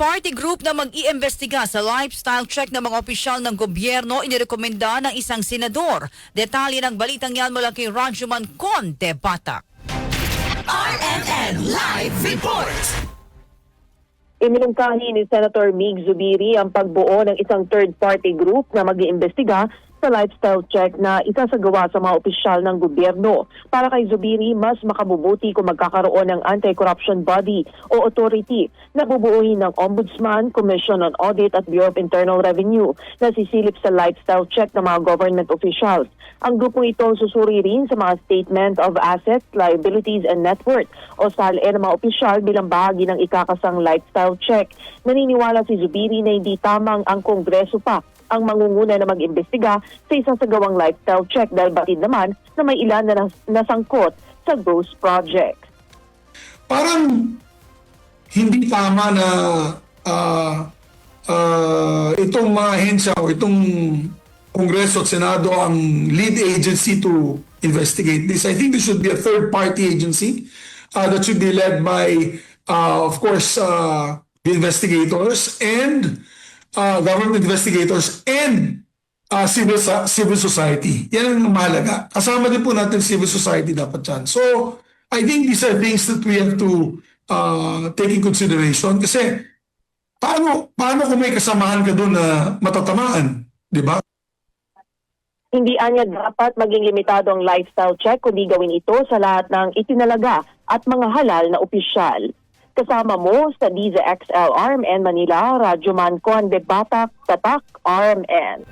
Third-party group na mag-iimbestiga sa lifestyle check ng mga opisyal ng gobyerno inirekomenda ng isang senador. Detalye ng balitang yan mula kay Rajuman Conte Batak. RMN Live Report. Iminungkahi ni Senator Mig Zubiri ang pagbuo ng isang third-party group na mag-iimbestiga sa lifestyle check na isasagawa sa mga opisyal ng gobyerno. Para kay Zubiri, mas makabubuti kung magkakaroon ng anti-corruption body o authority na bubuuhin ng Ombudsman, Commission on Audit at Bureau of Internal Revenue na sisilip sa lifestyle check ng mga government officials. Ang grupong ito susuri rin sa mga statement of assets, liabilities, and net worth o SALE ng mga opisyal bilang bahagi ng ikakasang lifestyle check. Naniniwala si Zubiri na hindi tamang ang Kongreso pa ang mangunguna na mag-imbestiga sa isang sagawang lifestyle check dahil batid naman na may ilan na nas- nasangkot sa ghost project. parang hindi tama na ah, ah, itong mga hensya o itong Kongreso at Senado ang lead agency to investigate this. I think this should be a third-party agency uh, that should be led by, uh, of course, uh, the investigators and uh, government investigators and uh, civil, civil society. Yan ang mahalaga. Kasama din po natin civil society dapat yan. So, I think these are things that we have to uh, take in consideration kasi paano, paano kung may kasamahan ka doon na matatamaan? Di ba? Hindi anya dapat maging limitado ang lifestyle check kundi gawin ito sa lahat ng itinalaga at mga halal na opisyal. Kasama mo sa Diza XL RMN Manila, Radyo Man Conde Batak, Tatak RMN.